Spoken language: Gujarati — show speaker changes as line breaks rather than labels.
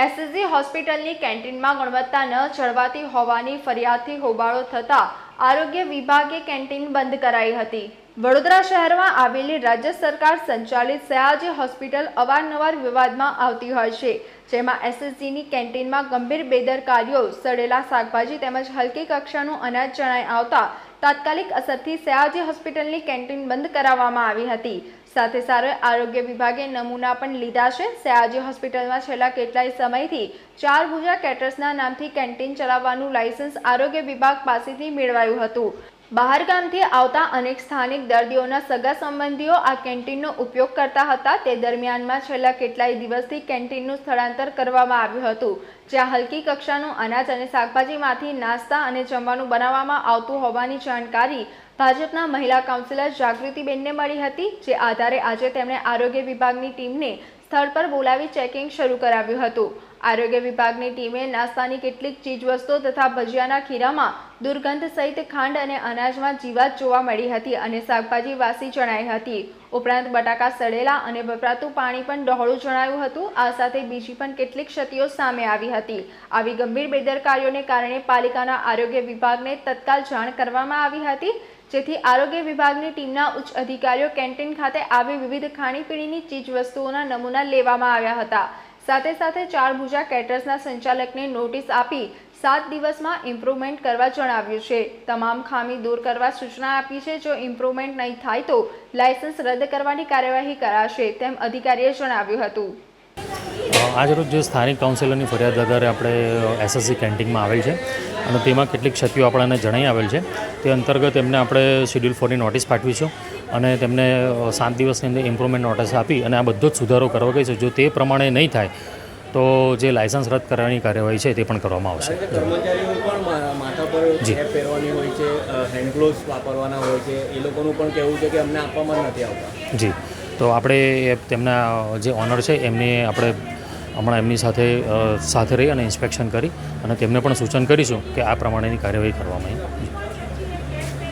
એસએસજી હોસ્પિટલની કેન્ટીનમાં ગુણવત્તા ન જળવાતી હોવાની ફરિયાદથી હોબાળો થતાં આરોગ્ય વિભાગે કેન્ટીન બંધ કરાઈ હતી. વડોદરા શહેરમાં આવેલી રાજ્ય સરકાર સંચાલિત સયાજી હોસ્પિટલ અવારનવાર વિવાદમાં આવતી હોય છે, જેમાં એસએસજીની કેન્ટીનમાં ગંભીર બેદરકારીઓ, સડેલા શાકભાજી તેમજ હલકી કક્ષાનું અનાજ જણાઈ આવતા તાત્કાલિક અસરથી સયાજી હોસ્પિટલની કેન્ટીન બંધ કરાવવામાં આવી હતી. સાથે સારે આરોગ્ય વિભાગે નમૂના પણ લીધા છે. સયાજી હોસ્પિટલમાં છેલ્લા કેટલાય સમયથી ચાર ભુજા કેટર્સના નામથી કેન્ટીન ચલાવવાનું લાયસન્સ આરોગ્ય વિભાગ પાસેથી મેળવાયું હતું. બહાર ગામથી આવતા અનેક સ્થાનિક દર્દીઓના સગા સંબંધીઓ આ કેન્ટીનનો ઉપયોગ કરતા હતા. તે દરમિયાનમાં છેલ્લા કેટલાય દિવસથી કેન્ટીનનું સ્થળાંતર કરવામાં આવ્યું હતું, જ્યાં હલકી કક્ષાનું અનાજ અને શાકભાજીમાંથી નાસ્તા અને જમવાનું બનાવવામાં આવતું હોવાની જાણકારી ભાજપના મહિલા કાઉન્સિલર જાગૃતિબેનને મળી હતી, જે આધારે આજે તેમણે આરોગ્ય વિભાગની ટીમને સ્થળ પર બોલાવી ચેકિંગ શરૂ કરાવ્યું હતું. આરોગ્ય વિભાગની ટીમે નાસ્તાની કેટલીક ચીજવસ્તુઓ તથા ભજીયાના ખીરામાં દુર્ગંધ સહિત ખાંડ અને અનાજમાં જીવાત જોવા મળી હતી અને શાકભાજી વાસી જણાઈ હતી. ઉપરાંત બટાકા સડેલા અને વપરાતું પાણી પણ ડહોળું જણાયું હતું. આ સાથે બીજી પણ કેટલીક ક્ષતિઓ સામે આવી હતી. આવી ગંભીર બેદરકારીઓને કારણે પાલિકાના આરોગ્ય વિભાગને તત્કાલ જાણ કરવામાં આવી હતી જેથી આરોગ્ય વિભાગની ટીમના ઉચ્ચ અધિકારીઓ કેન્ટીન ખાતે આવી વિવિધ ખાણીપીણીની ચીજવસ્તુઓના નમૂના લેવામાં આવ્યા હતા. સાથે સાથે ચાર ભુજા કેટર્સના સંચાલકને નોટિસ આપી સાત દિવસમાં ઇમ્પ્રુવમેન્ટ કરવા જણાવ્યું છે. તમામ ખામી દૂર કરવા સૂચના આપી છે. જો ઇમ્પ્રુવમેન્ટ નહીં થાય તો લાયસન્સ રદ કરવાની કાર્યવાહી કરાશે, તેમ અધિકારીએ જણાવ્યું હતું.
આજરોજ જે સ્થાનિક કાઉન્સિલરની ફરિયાદ આધારે આપણે એસએસસી કેન્ટીનમાં આવેલ છે અને તેમાં કેટલીક ક્ષતિઓ આપણને જણાઈ આવેલ છે. તે અંતર્ગત એમને આપણે શેડ્યુલ ફોરની નોટિસ પાઠવીશું અને તેમને સાત દિવસની અંદર ઇમ્પ્રુવમેન્ટ નોટિસ આપી અને આ બધો જ સુધારો કરવા કહીશું. જો તે પ્રમાણે નહીં થાય તો જે લાયસન્સ રદ કરવાની કાર્યવાહી છે તે પણ કરવામાં આવશે. જી.
પહેરવાની હોય છે હેન્ડ ગ્લોવ્સ વાપરવાના હોય છે એ લોકોનું પણ કહેવું છે કે અમને આપવામાં નથી આવતા.
જી. તો આપણે તેમના જે ઓનર છે એમને આપણે હમણાં એમની સાથે સાથે રહી અને ઇન્સ્પેક્શન કરી અને તેમને પણ સૂચન કરીશું કે આ પ્રમાણેની કાર્યવાહી કરવામાં